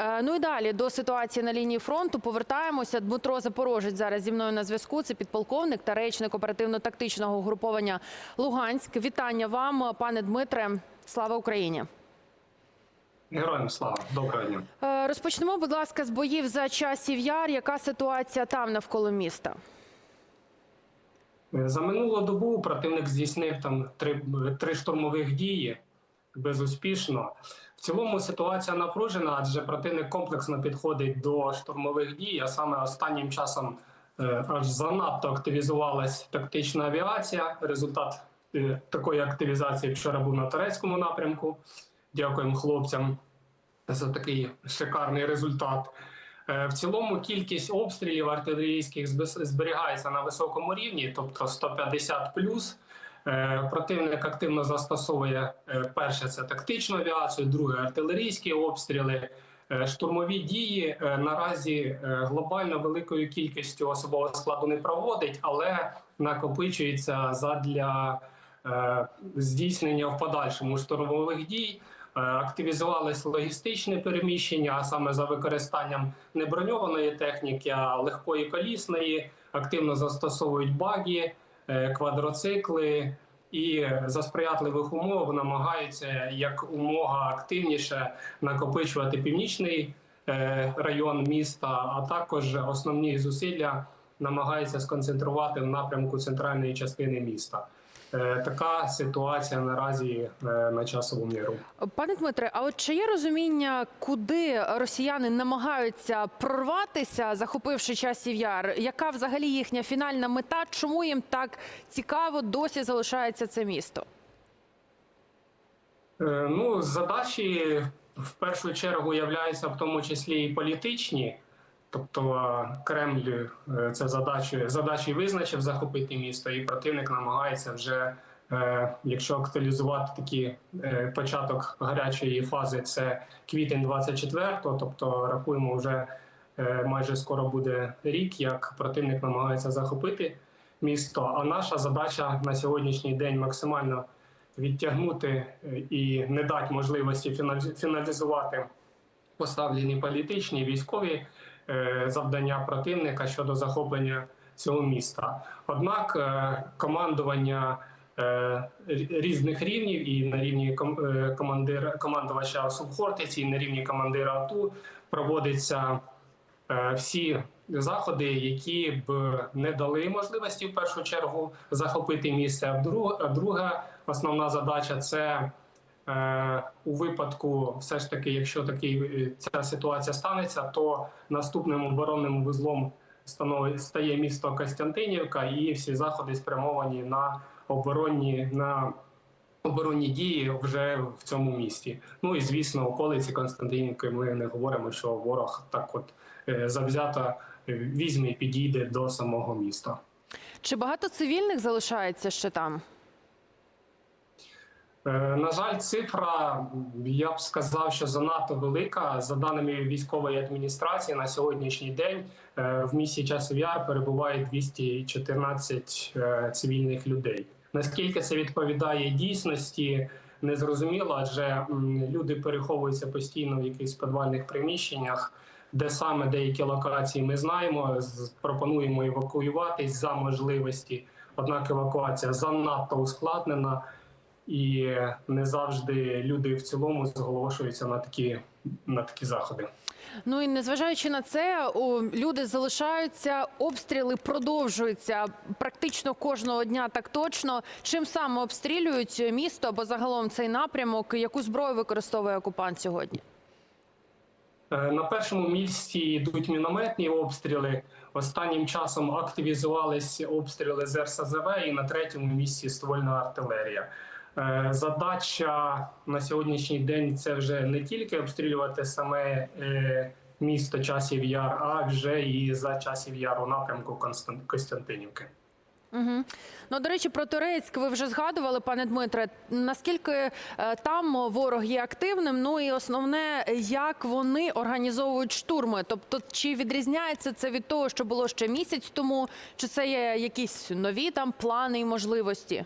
Е, Ну і далі до ситуації на лінії фронту повертаємося. Дмитро Запорожець зараз зі мною на зв'язку. Це підполковник та речник оперативно-тактичного угруповання Луганськ. Вітання вам, пане Дмитре. Слава Україні. Героям слава, доброго дня. Е, Розпочнемо, будь ласка, з боїв за часів яр. Яка ситуація там навколо міста? Е, За минулу добу противник здійснив там три, три штурмових дії безуспішно. В цілому ситуація напружена, адже противник комплексно підходить до штурмових дій. А саме останнім часом е, аж занадто активізувалась тактична авіація. Результат е, такої активізації вчора був на турецькому напрямку. Дякуємо хлопцям за такий шикарний результат. Е, В цілому кількість обстрілів артилерійських зберігається на високому рівні, тобто 150 плюс. Е, Противник активно застосовує е, перше це тактичну авіацію, друге артилерійські обстріли. Е, Штурмові дії наразі глобально великою кількістю особового складу не проводить, але накопичується задля здійснення в подальшому штурмових дій. Активізувалось логістичне переміщення, а саме за використанням не броньованої техніки, а легкої колісної. Активно застосовують баги, е, квадроцикли і за сприятливих умов намагаються як умога активніше накопичувати північний е, район міста, а також основні зусилля намагаються сконцентрувати в напрямку центральної частини міста. Е, Така ситуація наразі е, на часовому міру. Пане Дмитре, а от чи є розуміння, куди росіяни намагаються прорватися, захопивши часів яр? Яка взагалі їхня фінальна мета? Чому їм так цікаво досі залишається це місто? Е, Ну, задачі в першу чергу являються в тому числі і політичні. Тобто е, Кремль е, це задачі, задачі визначив захопити місто, і противник намагається вже, е, якщо актуалізувати такий початок гарячої фази, це квітень 24-го, тобто рахуємо вже майже скоро буде рік, як противник намагається захопити місто. А наша задача на сьогоднішній день максимально відтягнути і не дати можливості фіналізувати поставлені політичні військові завдання противника щодо захоплення цього міста. Однак е, командування е, різних рівнів і на рівні е, командувача Субхортиці, і на рівні командира АТУ проводиться е, всі заходи, які б не дали можливості в першу чергу захопити місце. А друга основна задача це е, у випадку, все ж таки, якщо такий е, ця ситуація станеться, то наступним оборонним вузлом стає місто Костянтинівка, і всі заходи спрямовані на оборонні на оборонні дії вже в цьому місті. Ну і звісно, околиці Константинівки ми не говоримо, що ворог так от е, завзято е, візьме і підійде до самого міста. Чи багато цивільних залишається ще там? Е, На жаль, цифра я б сказав, що занадто велика. За даними військової адміністрації, на сьогоднішній день е, в місті Часов Яр перебуває 214 е, цивільних людей. Наскільки це відповідає дійсності, незрозуміло, адже люди переховуються постійно в якихось підвальних приміщеннях. Де саме деякі локації ми знаємо, пропонуємо евакуюватись за можливості. Однак евакуація занадто ускладнена і не завжди люди в цілому зголошуються на такі на такі заходи. Ну і незважаючи на це, о, люди залишаються, обстріли продовжуються практично кожного дня. Так точно чим саме обстрілюють місто або загалом цей напрямок? Яку зброю використовує окупант сьогодні? Е, На першому місці йдуть мінометні обстріли. Останнім часом активізувалися обстріли з РСЗВ і на третьому місці ствольна артилерія. Е, Задача на сьогоднішній день це вже не тільки обстрілювати саме е, місто Часів Яр, а вже і за Часів Яр у напрямку Констан- Костянтинівки. Угу. Ну, до речі, про Турецьк ви вже згадували, пане Дмитре. Наскільки е, там ворог є активним? Ну і основне, як вони організовують штурми? Тобто, чи відрізняється це від того, що було ще місяць тому, чи це є якісь нові там плани і можливості?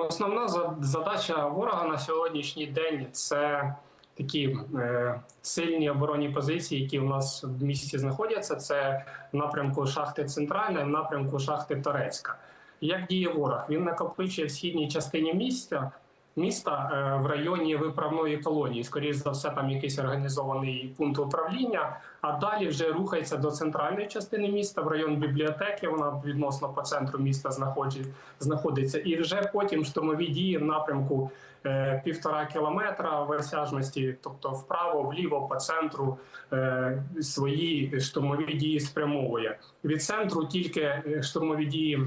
Основна за- задача ворога на сьогоднішній день це такі е, сильні оборонні позиції, які у нас в місті знаходяться. Це в напрямку шахти Центральна, в напрямку шахти Торецька. Як діє ворог? Він накопичує в східній частині міста. Міста е, в районі виправної колонії, скоріш за все, там якийсь організований пункт управління. А далі вже рухається до центральної частини міста, в район бібліотеки. Вона відносно по центру міста знаходиться. І вже потім штурмові дії в напрямку е, півтора кілометра в осяжності, тобто вправо, вліво, по центру е, свої штурмові дії спрямовує. Від центру тільки штурмові дії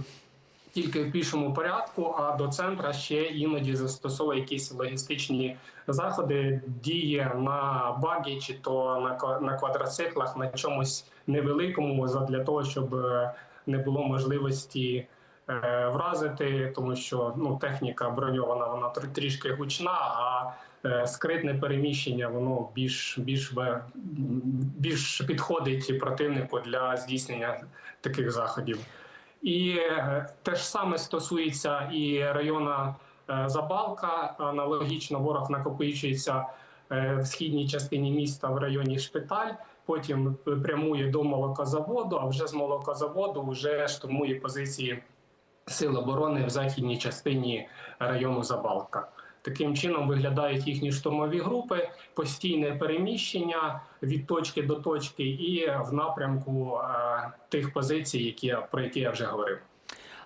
тільки в пішому порядку, а до центра ще іноді застосовує якісь логістичні заходи, діє на багі чи то на на квадроциклах, на чомусь невеликому, для того, щоб е, не було можливості е, вразити, тому що ну техніка броньована, вона тр- трішки гучна, а е, скритне переміщення воно більш більш більш підходить противнику для здійснення таких заходів. І е, те ж саме стосується і району е, Забалка. Аналогічно ворог накопичується е, в східній частині міста в районі Шпиталь. Потім прямує до молокозаводу, а вже з молокозаводу вже штурмує позиції сил оборони в західній частині району Забалка. Таким чином виглядають їхні штурмові групи, постійне переміщення від точки до точки, і в напрямку е, тих позицій, які про які я вже говорив.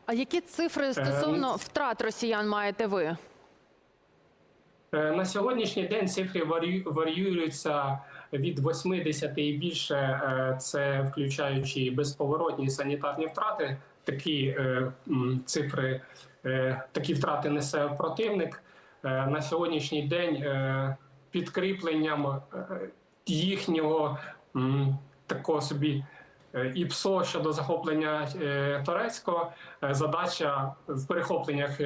А які цифри стосовно втрат росіян маєте ви? Е, На сьогоднішній день цифри варію- варіюються від 80 і більше, е, це включаючи безповоротні санітарні втрати. Такі е, цифри, е, такі втрати несе противник. Е, На сьогоднішній день е, підкріпленням е, їхнього такого собі ІПСО щодо захоплення Торецького. Задача в перехопленнях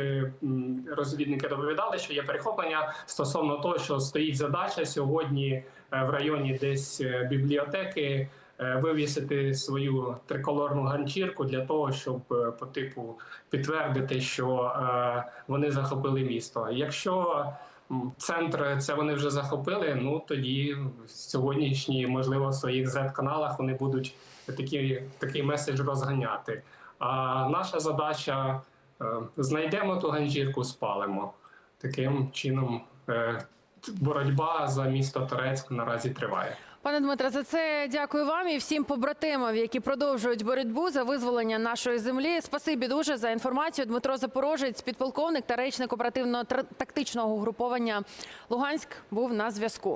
розвідники доповідали, що є перехоплення стосовно того, що стоїть задача сьогодні в районі десь бібліотеки. Е, Вивісити свою триколорну ганчірку для того, щоб е, по типу підтвердити, що е, вони захопили місто. Якщо центр це вони вже захопили, ну тоді сьогоднішні, можливо, в своїх Z-каналах вони будуть такі, такий меседж розганяти. А наша задача знайдемо ту ганчірку, спалимо. Таким чином боротьба за місто Торецьк наразі триває. Пане Дмитре, за це дякую вам і всім побратимам, які продовжують боротьбу за визволення нашої землі. Спасибі дуже за інформацію. Дмитро Запорожець, підполковник та речник оперативно-тактичного угруповання Луганськ, був на зв'язку.